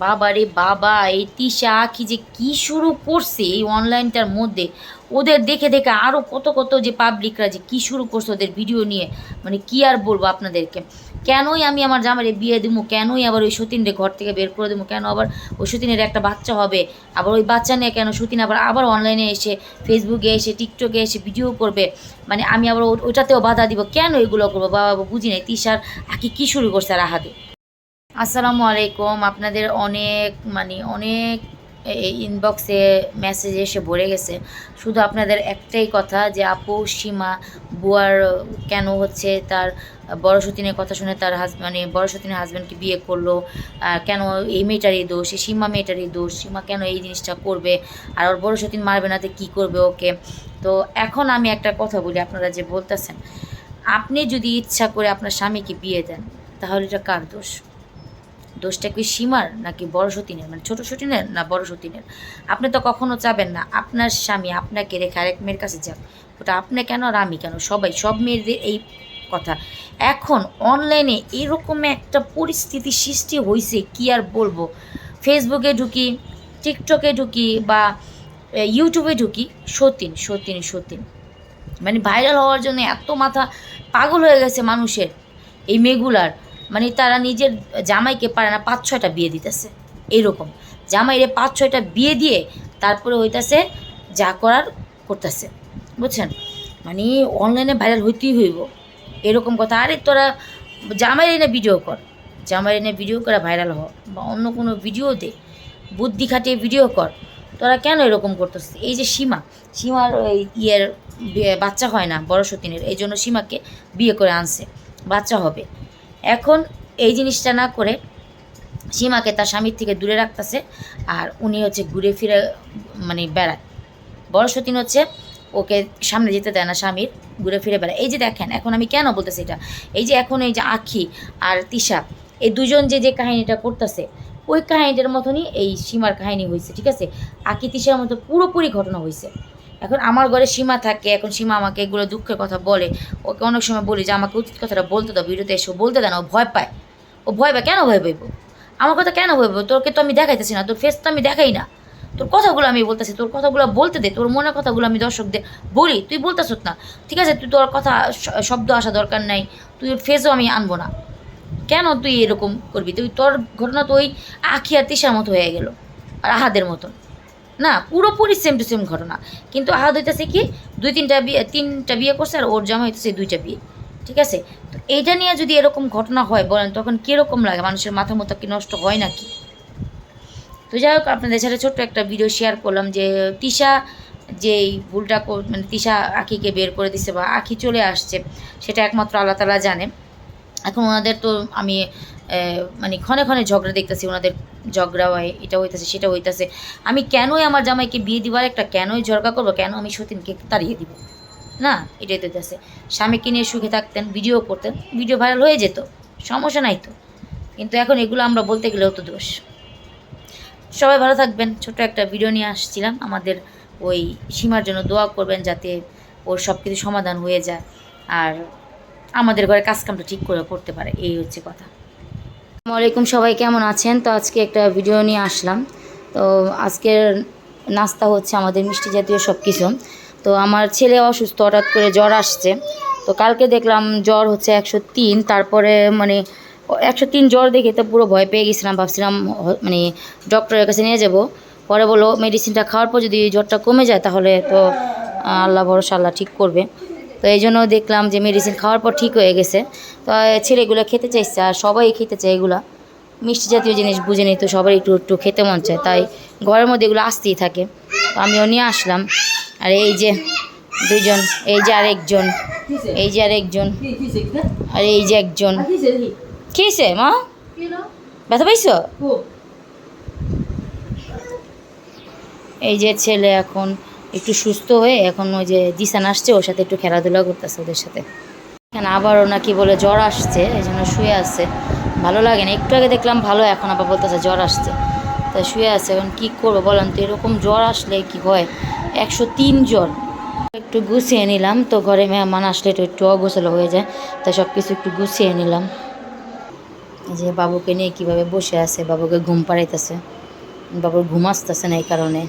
বাবা রে বাবা, এই তিশা আখি যে কি শুরু করছে এই অনলাইনটার মধ্যে? ওদের দেখে দেখে আরও কত কত যে পাবলিকরা যে কি শুরু করছে ওদের ভিডিও নিয়ে মানে কি আর বলব আপনাদেরকে? কেনই আমি আমার জামাইরে বিয়ে দেবো কেনই আবার ওই সতীনরে ঘর থেকে বের করে দেবো কেন আবার ওই সতীনের একটা বাচ্চা হবে? আবার ওই বাচ্চা নিয়ে কেন সতীন আবার আবার অনলাইনে এসে ফেসবুকে এসে টিকটকে এসে ভিডিও করবে? মানে আমি আবার ওটাতেও বাধা দিব? কেন এগুলো করব? বাবা বুঝি নাই? তিশার আখি কী শুরু করছে আর আহাদে আসসালামু আলাইকুম। আপনাদের অনেক মানে অনেক ইনবক্সে মেসেজ এসে ভরে গেছে। শুধু আপনাদের একটাই কথা যে, আপু, সীমা, বুয়ার কেন হচ্ছে তার বড় কথা শুনে তার হাজ মানে বড় সতীনের হাজব্যান্ডকে বিয়ে করল কেন এই মেয়েটারই দোষ, এই সীমা মেয়েটারই দোষ, সীমা কেন এই জিনিসটা করবে, আর ওর বড় সতীন মারবে না তো কী করবে ওকে? তো এখন আমি একটা কথা বলি আপনারা যে বলতেছেন, আপনি যদি ইচ্ছা করে আপনার স্বামীকে বিয়ে দেন, তাহলে এটা কার দোষ? দোষটা কি সীমার নাকি বড় সতীনের? মানে ছোট সতীনের না বড় সতীনের? আপনি তো কখনো চাবেন না। আপনার স্বামী আপনাকে রেখে আরেক মেয়ের কাছে যাক। ওটা আপনি কেন আর আমি কেন? সবাই, সব মেয়েদের এই কথা। এখন অনলাইনে এরকম একটা পরিস্থিতি সৃষ্টি হয়েছে কি আর বলব? ফেসবুকে ঢুকি টিকটকে ঢুকি বা ইউটিউবে ঢুকি, সতীন সতীন সতীন। মানে ভাইরাল হওয়ার জন্য এত মাথা পাগল হয়ে গেছে মানুষের, এই মেয়েগুলার। মানে তারা নিজের জামাইকে পারে না, পাঁচ, ছয়টা বিয়ে দিতেছে। এইরকম। জামাইরে পাঁচ, ছয়টা বিয়ে দিয়ে তারপরে হইতাছে যা করার করতেছে। বুঝছেন? মানে অনলাইনে ভাইরাল হইতেই হইব। এরকম কথা। আরে তোরা জামাইরে এনে ভিডিও কর। জামাইরে এনে ভিডিও করে ভাইরাল হ। বা অন্য কোনো ভিডিও দে। বুদ্ধি খাটিয়ে ভিডিও কর। তোরা কেন এরকম করতেছিস? এই যে সীমা। সীমার ওই ইয়ের বাচ্চা হয় না বড় সতীনের এই জন্য সীমাকে বিয়ে করে আনছে। বাচ্চা হবে। এখন এই জিনিসটা না করে সীমাকে তার স্বামীর থেকে দূরে রাখতেছে আর উনি হচ্ছে ঘুরে ফিরে মানে বেড়ায়। বড় সতীন হচ্ছে ওকে সামনে যেতে দেয় না স্বামীর, ঘুরে ফিরে বেড়ায়। এই যে দেখেন, এখন আমি কেন বলতেছি এটা? এই যে এখন এই যে আখি আর তিশা, এই দুজন যে যে কাহিনীটা করতেছে, ওই কাহিনীটার মতনই এই সীমার কাহিনী হয়েছে ঠিক আছে? আকি তিশার মতো পুরোপুরি ঘটনা হয়েছে এখন আমার ঘরে সীমা থাকে, এখন সীমা আমাকে এগুলো দুঃখের কথা বলে। ওকে অনেক সময় বলি যে, আমাকে উচিত কথাটা বলতে দাও, ভিডিওতে এসে, বলতে দেয় না, ও ভয় পায়। ও ভয় পায়, কেন ভয় পাইব? আমার কথা কেন ভয় পাইব? তোকে তো আমি দেখাইতেছি না, তোর ফেস তো আমি দেখাই না। তোর কথাগুলো আমি বলতেছি, তোর কথাগুলো বলতে দে, তোর মনের কথাগুলো আমি দর্শকদের বলি, তুই বলতেছ না। ঠিক আছে, তুই তোর কথা শব্দ আসা দরকার নাই, তুই ফেসও আমি আনব না। কেন তুই এরকম করবি? তুই তোর ঘটনা তো ওই আখি আর তিসার মতো হয়ে গেল, আর আহাদের মতন। না, পুরোপুরি সেম টু সেম ঘটনা। কিন্তু আহাদ হইতেছে কি, দুই, তিনটা বিয়ে তিনটা বিয়ে করছে আর ওর জামা হইতেছে দুইটা বিয়ে। ঠিক আছে? তো এইটা নিয়ে যদি এরকম ঘটনা হয় বলেন, তখন কীরকম লাগে? মানুষের মাথা মতো কি নষ্ট হয় নাকি? তো যাই হোক, আপনাদের সাথে ছোট্ট একটা ভিডিও শেয়ার করলাম যে তিশা যে এই ভুলটা মানে তিশা আখিকে বের করে দিছে বা আখি চলে আসছে, সেটা একমাত্র আল্লাহ তালা জানে। এখন ওনাদের তো আমি মানে ক্ষণে ক্ষণে ঝগড়া দেখতেছি, ওনাদের ঝগড়া হয়, এটা হইতেছে, সেটা হইতেছে। আমি কেনই আমার জামাইকে বিয়ে দিবার একটা কেনই ঝগড়া করব, কেন আমি সতীনকে তাড়িয়ে দিব? না, এটাই তো স্বামীকে নিয়ে সুখে থাকতেন ভিডিও করতেন ভিডিও ভাইরাল হয়ে যেত, সমস্যা নাই তো। কিন্তু এখন এগুলো আমরা বলতে গেলেও তো দোষ। সবাই ভালো থাকবেন ছোট একটা ভিডিও নিয়ে আসছিলাম, আমাদের ওই সীমার জন্য দোয়া করবেন যাতে ওর সব কিছু সমাধান হয়ে যায়। আর আমাদের ঘরে কাজকামটা ঠিক করে করতে পারে, এই হচ্ছে কথা। আসসালামু আলাইকুম, সবাই কেমন আছেন? তো আজকে একটা ভিডিও নিয়ে আসলাম। তো আজকের নাস্তা হচ্ছে আমাদের মিষ্টি জাতীয় সব কিছু তো আমার ছেলে অসুস্থ, হঠাৎ করে জ্বর আসছে। তো কালকে দেখলাম জ্বর হচ্ছে একশো তিন, তারপরে মানে একশো তিন জ্বর দেখে তো পুরো ভয় পেয়ে গেছিলাম। ভাবছিলাম মানে ডক্টরের কাছে নিয়ে যাব। পরে বলো মেডিসিনটা খাওয়ার পর যদি জ্বরটা কমে যায় তাহলে তো আল্লাহ ভরসা, আল্লাহ ঠিক করবে। তো এই জন্য দেখলাম যে মেডিসিন খাওয়ার পর ঠিক হয়ে গেছে। তো ছেলেগুলো খেতে চাইছে আর সবাই খেতে চায় এগুলা। মিষ্টি জাতীয় জিনিস বুঝে নিই তো সবাই একটু একটু খেতে মন চায়। তাই ঘরের মধ্যে এগুলো আসতেই থাকে। তো আমিও নিয়ে আসলাম। আর এই যে দুজন এই যে আরেকজন, এই যে আরেকজন, আর এই যে একজন। খেয়েছে, মা? ব্যথা পাইছো? এই যে ছেলে এখন একটু সুস্থ হয়ে এখন ওই যে দিশান আসছে, ওর সাথে একটু খেলাধুলা করতেছে ওদের সাথে। এখানে আবারও নাকি বলে জ্বর আসছে, এই জন্য শুয়ে আছে। ভালো লাগে না, একটু আগে দেখলাম ভালো, এখন আবার বলতেছে জ্বর আসছে। তা শুয়ে আছে, এখন কী করব বলেন তো, এরকম জ্বর আসলে কি হয়? একশো তিন জ্বর। একটু গুছিয়ে নিলাম, তো ঘরে মেহমান আসলে তো একটু অগোছালো হয়ে যায়, তাই সব কিছু একটু গুছিয়ে নিলাম। যে বাবুকে নিয়ে কীভাবে বসে আছে, বাবুকে ঘুম পাড়াইতেছে। বাবুর ঘুম আসতেছে না এই কারণে।